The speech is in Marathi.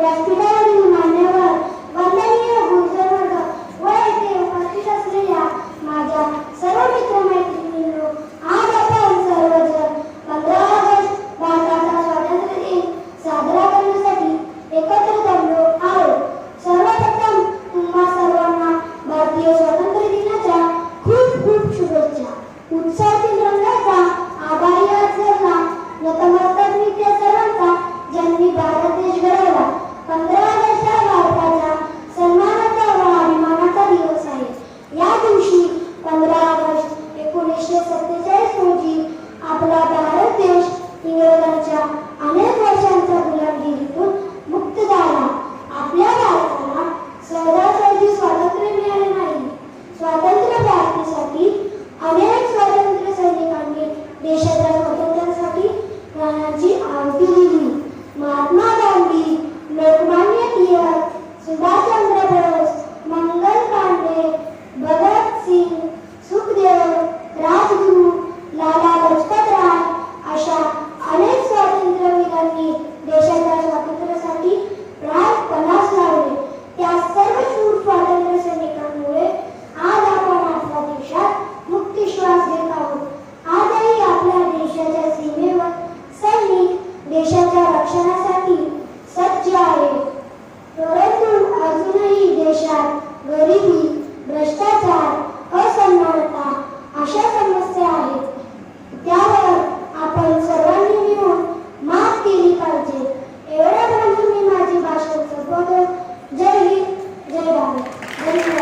Las आपला भारत देश इंग्रजांच्या अनेक देशाच्या रक्षणासाठी सज्ज आहे. परंतु अजूनही देशात गरिबी भ्रष्टाचार असमानता अशा समस्या आहेत. त्यावर आपण सर्वांनी मिळून मात केली पाहिजे. एवढ्या बोलून मी माझी भाषण संपवतो. जय हिंद जय भारत. धन्यवाद.